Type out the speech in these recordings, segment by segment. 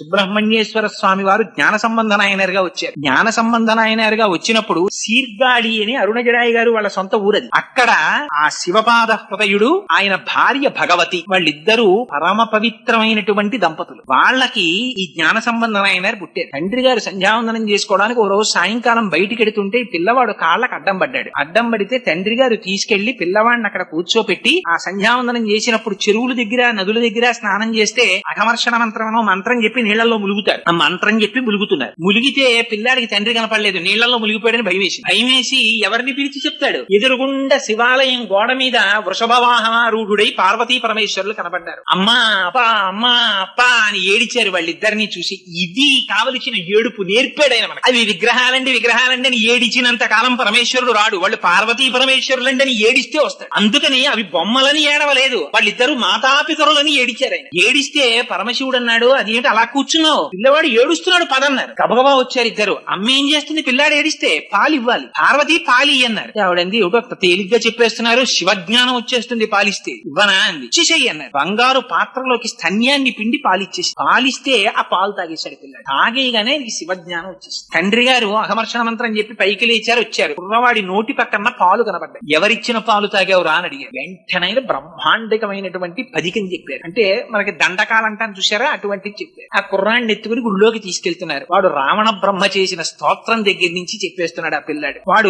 సుబ్రహ్మణ్యేశ్వర స్వామి వారు జ్ఞాన సంబంధ నాయనరుగా వచ్చారు. జ్ఞాన సంబంధ నాయనరుగా వచ్చినప్పుడు సీర్గాళి అని అరుణజడాయి గారు వాళ్ళ సొంత ఊరది. అక్కడ ఆ శివపాద హృదయుడు ఆయన భార్య భగవతి వాళ్ళిద్దరూ పరమ పవిత్రమైనటువంటి దంపతులు. వాళ్ళకి ఈ జ్ఞాన సంబంధ నాయనారు పుట్టారు. తండ్రి గారు సంధ్యావందనం చేసుకోవడానికి ఓ రోజు సాయంకాలం బయటికి ఎడుతుంటే పిల్లవాడు కాళ్ళకు అడ్డం పడ్డాడు. అడ్డం పడితే తండ్రి గారు తీసుకెళ్ళి పిల్లవాడిని అక్కడ కూర్చోపెట్టి ఆ సంధ్యావందనం చేసినప్పుడు చెరువుల దగ్గర నదుల దగ్గర స్నానం చేస్తే అఘమర్షణ మంత్రం మంత్రం చెప్పి నీళ్ళలో ములుగుతారు. ఆ మంత్రం చెప్పి ములుగుతున్నారు. ములిగితే పిల్లాడికి తండ్రి కనపడలేదు. నీళ్ళలో ములిగిపోయాడని భయం వేసి భయం వేసి ఎవరిని పిలిచి చెప్తాడు? ఎదురుగుండా శివాలయం గోడ మీద వృషభవాహనారూఢుడై పార్వతీ పరమేశ్వరులు కనపడ్డారు అమ్మా అప్పా అమ్మా అప్పా అని ఏడిచారు వాళ్ళిద్దరిని చూసి. ఇది కావలసిన ఏడుపు నేర్పాడైన మనకి. అవి విగ్రహాలండి విగ్రహాలండి అని ఏడిచినంత కాలం పరమేశ్వరుడు రాడు. వాళ్ళు పార్వతీ పరమేశ్వరులండి అని ఏడిస్తే వస్తాడు. అందుకని అవి బొమ్మలని ఏడవలేదు. వాళ్ళిద్దరు మాతాపితరులని ఏడిచారు ఆయన. ఏడిస్తే పరమశివుడు అన్నాడు అదేంటి అలా కూర్చున్నావు. పిల్లవాడు ఏడుస్తున్నాడు పదన్నారు. గబగబా వచ్చారు ఇద్దరు. అమ్మ ఏం చేస్తుంది? పిల్లాడు ఏడిస్తే పాలు ఇవ్వాలి. పార్వతి పాలి అన్నారు ఆవిడంది ఏమిటో తేలిగ్గా చెప్పేస్తున్నారు. శివజ్ఞానం వచ్చేస్తుంది పాలిస్తే. ఇవ్వనా అంది. ఇచ్చేసేయి అన్నారు. బంగారు పాత్రలోకి స్తన్యాన్ని పిండి పాలిచ్చేసి పాలిస్తే ఆ పాలు తాగేశాడు పిల్లాడు. తాగేయగానే ఈ శివజ్ఞానం వచ్చేసి తండ్రి గారు అహమర్షణ మంత్రం చెప్పి పైకి లేచారు వచ్చారు. కుర్రవాడి నోటి పక్కన పాలు కనబడ్డాయి. ఎవరిచ్చిన పాలు తాగావురా అని అడిగారు. వెంటనే బ్రహ్మాండకమైనటువంటి పదికని చెప్పారు. అంటే మనకి దండకాలంటాను చూసారా అటువంటిది చెప్పారు. ఆ కుర్రాన్ని ఎత్తుకుని గుళ్ళోకి తీసుకెళ్తున్నారు. వాడు రావణ బ్రహ్మ చేసిన స్తోత్రం దగ్గర నుంచి చెప్పేస్తున్నాడు ఆ పిల్లాడు. వాడు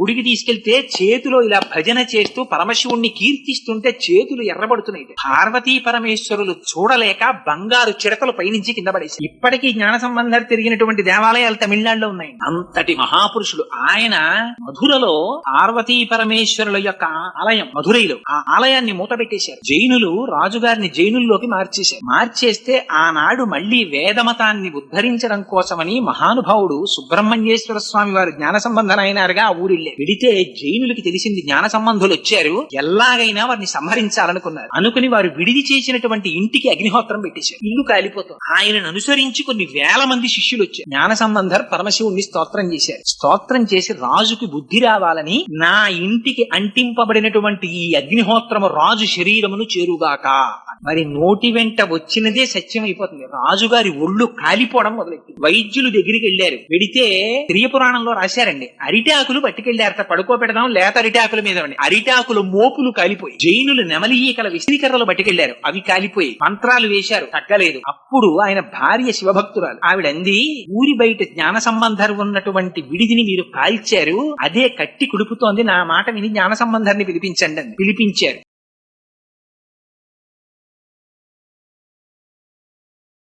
గుడికి తీసుకెళ్తే చేతిలో ఇలా భజన చేస్తూ పరమశివుణ్ణి కీర్తిస్తుంటే చేతులు ఎర్రబడుతున్నాయి. పార్వతీ పరమేశ్వరులు చూడలేక బంగారు చిడతలు పైనుంచి కింద పడేసి ఇప్పటికీ జ్ఞాన సంబంధాలు తిరిగినటువంటి దేవాలయాలు తమిళనాడులో ఉన్నాయి. అంతటి మహాపురుషుడు ఆయన మధురలో పార్వతీ పరమేశ్వరుల యొక్క ఆలయం మధురైలో ఆ ఆలయాన్ని మూత పెట్టేశారు జైనులు రాజుగారిని జైనుల్లోకి మార్చేశారు. మార్చేస్తే ఆనాడు మళ్ళీ మళ్ళీ వేదమతాన్ని ఉద్ధరించడం కోసమని మహానుభావుడు సుబ్రహ్మణ్యేశ్వర స్వామి వారు జ్ఞాన సంబంధనైనారుగా అయినారుగా ఆ ఊరిళ్ళే విడితే జైనులకి తెలిసింది జ్ఞాన సంబంధులు వచ్చారు. ఎలాగైనా వారిని సంహరించాలనుకున్నారు. అనుకుని వారు విడిది చేసినటువంటి ఇంటికి అగ్నిహోత్రం పెట్టేశారు. ఇల్లు కాలిపోతుంది. ఆయనను అనుసరించి కొన్ని వేల మంది శిష్యులు వచ్చారు. జ్ఞాన సంబంధర్ పరమశివుణ్ణి స్తోత్రం చేశారు. స్తోత్రం చేసి రాజుకి బుద్ధి రావాలని నా ఇంటికి అంటింపబడినటువంటి ఈ అగ్నిహోత్రము రాజు శరీరమును చేరుగాక. మరి నోటి వెంట వచ్చినదే సత్యం అయిపోతుంది రాజు రాజుగారి ఒళ్ళు కాలిపోవడం మొదలెట్టింది వైద్యులు దగ్గరికి వెళ్ళారు. వెడితే స్త్రీయ పురాణంలో రాశారండి. అరిటాకులు పట్టుకెళ్ళారట పడుకోబెడదాం లేత అరిటాకుల మీద ఉండి. అరిటాకుల మోపులు కాలిపోయి. జైనులు నెమలి ఈకల విసిరికర్రలు పట్టుకెళ్ళారు అవి కాలిపోయి. మంత్రాలు వేశారు. తగ్గలేదు. అప్పుడు ఆయన భార్య శివభక్తురాలు. ఆవిడంది ఊరి బయట జ్ఞాన సంబంధాలు ఉన్నటువంటి విడిదిని మీరు కాల్చారు. అదే కట్టి కుడుపుతోంది. నా మాట విని జ్ఞాన సంబంధాన్ని పిలిపించండి పిలిపించారు.